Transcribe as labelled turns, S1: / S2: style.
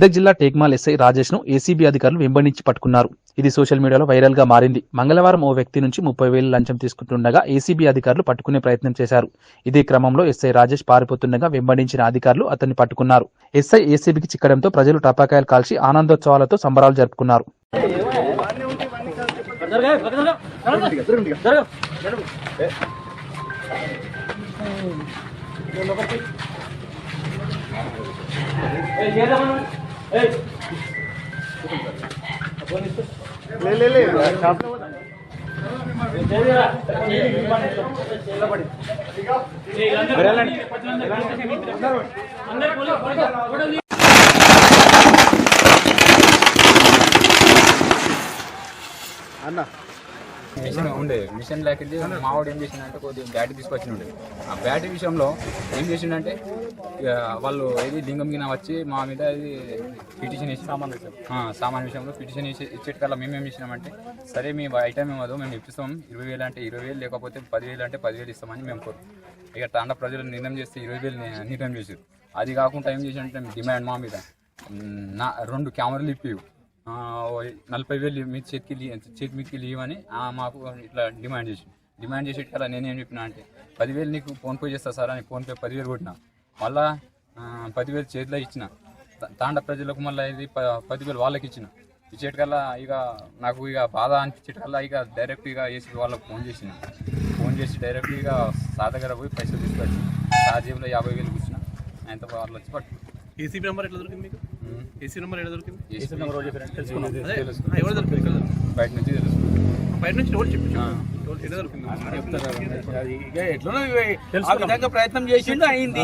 S1: మెదక్ జిల్లా Tekmal SI రాజేష్ను ACB అధికారులు వెంబడించి పట్టుకున్నారు ఇది సోషల్ మీడియాలో వైరల్గా మారింది మంగళవారం ఓ వ్యక్తి నుంచి ముప్పై వేలు లంచం తీసుకుంటుండగా ఏసీబీ అధికారులు పట్టుకునే ప్రయత్నం చేశారు ఇదే క్రమంలో ఎస్ఐ రాజేష్ పారిపోతుండగా వెంబడించిన అధికారులు అతన్ని పట్టుకున్నారు ఎస్ఐ ఏసీబీకి చిక్కడంతో ప్రజలు టపాకాయలు కాల్చి ఆనందోత్సవాలతో సంబరాలు జరుపుకున్నారు ले ले ले छाप लो అన్నా
S2: మిషన్ ఉండే. మిషన్ లేకపోతే మావాడు ఏం చేసిండంటే కొద్దిగా బ్యాటరీ తీసుకొచ్చి ఉండే ఆ బ్యాటరీ విషయంలో ఏం చేసిండంటే ఇక వాళ్ళు ఏది లింగం గిన వచ్చి మా మీద ఇది పిటిషన్ వేసి సామాన్ సామాన్ విషయంలో పిటిషన్ వేసి ఇచ్చేటికల్లా మేము ఏం చేసినామంటే సరే మీ ఐటమ్ ఏమదో మేము ఇప్పిస్తాం. ఇరవై వేలు అంటే ఇరవై వేలు లేకపోతే పదివేలు అంటే పదివేలు ఇస్తామని మేము కోరు. ఇక తాండ ప్రజలు నిర్ణయం చేస్తే ఇరవై వేలు నిర్ణయం చేశారు. అది కాకుండా ఏం చేసినట్టే డిమాండ్ మా మీద. నా రెండు కెమెరాలు ఇప్పి ఆ, ఓ నలభై వేలు మీ చేతికి లీ- చేతి మీదకి ఇవ్వని మాకు ఇట్లా డిమాండ్ చేసి డిమాండ్ చేసి కదా నేనేం చెప్పినా అంటే పదివేలు నీకు ఫోన్పే చేస్తా సార్ అని ఫోన్పే పదివేలు కొట్టిన. మళ్ళా పదివేలు చేతిలో ఇచ్చిన. తాండ ప్రజలకు మళ్ళీ ఇది ప- పదివేలు వాళ్ళకి ఇచ్చిన. ఇచ్చేటికల్లా ఇక నాకు ఇక బాధ అనిపించేటికల్లా ఇక డైరెక్ట్ ఇక ఏసీ వాళ్ళకి ఫోన్ చేసిన. ఫోన్ చేసి డైరెక్ట్ ఇక సా దగ్గర పోయి పైసలు తీసుకొచ్చి సా జేబులో యాభై వేలు కూర్చున్నా. ఆయనతో వాళ్ళు వచ్చి పట్టు
S3: ఏసీబీ నెంబర్ ఎట్లా దొరికింది మీకు? ఏసీ నెంబర్ ఎట్లా దొరికింది?
S2: ఏసీ నెంబర్
S3: ఎవరు దొరికింది ఇక్కడ?
S2: బయట నుంచి
S3: బయట నుంచి ఎవరు చెప్పి. ఎట్లా
S4: ఆ విధంగా ప్రయత్నం చేసిండు అయింది.